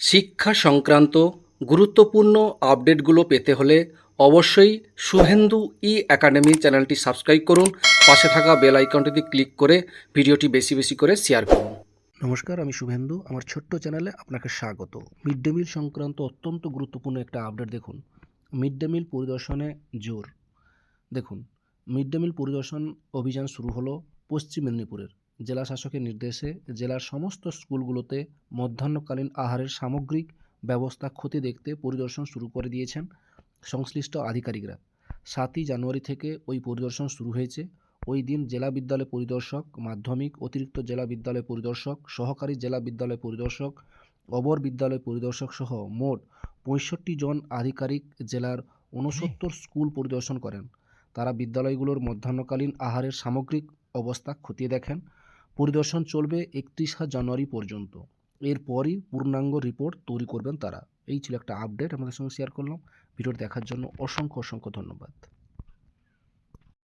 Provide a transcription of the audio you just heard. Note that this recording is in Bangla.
শিক্ষা সংক্রান্ত গুরুত্বপূর্ণ আপডেটগুলো পেতে হলে অবশ্যই শুভেন্দু ই একাডেমি চ্যানেলটি সাবস্ক্রাইব করুন। পাশে থাকা বেল আইকনটিতে ক্লিক করে ভিডিওটি বেশি বেশি করে শেয়ার করুন। নমস্কার, আমি শুভেন্দু। আমার ছোট্ট চ্যানেলে আপনাকে স্বাগত। মিড ডে মিল সংক্রান্ত অত্যন্ত গুরুত্বপূর্ণ একটা আপডেট দেখুন। মিড ডে মিল পরিদর্শনে জোর। দেখুন, মিড ডে মিল পরিদর্শন অভিযান শুরু হলো পশ্চিম মেদিনীপুরের। জেলা শাসকের নির্দেশে জেলার সমস্ত স্কুলগুলোতে মধ্যাহ্নকালীন আহারের সামগ্রিক ব্যবস্থা ক্ষতি দেখতে পরিদর্শন শুরু করে দিয়েছেন সংশ্লিষ্ট আধিকারিকরা। সাতই জানুয়ারি থেকে ওই পরিদর্শন শুরু হয়েছে। ওই দিন জেলা বিদ্যালয় পরিদর্শক, মাধ্যমিক, অতিরিক্ত জেলা বিদ্যালয় পরিদর্শক, সহকারী জেলা বিদ্যালয় পরিদর্শক, অবর বিদ্যালয় পরিদর্শক সহ মোট পঁয়ষট্টি জন আধিকারিক জেলার ঊনসত্তর স্কুল পরিদর্শন করেন। তারা বিদ্যালয়গুলোর মধ্যাহ্নকালীন আহারের সামগ্রিক অবস্থা খতিয়ে দেখেন। পরিদর্শন চলবে একত্রিশা জানুয়ারি পর্যন্ত। এরপরই পূর্ণাঙ্গ রিপোর্ট তৈরি করবেন তারা। এই ছিল একটা আপডেট আমাদের সঙ্গে শেয়ার করলাম। ভিডিওটি দেখার জন্য অসংখ্য অসংখ্য ধন্যবাদ।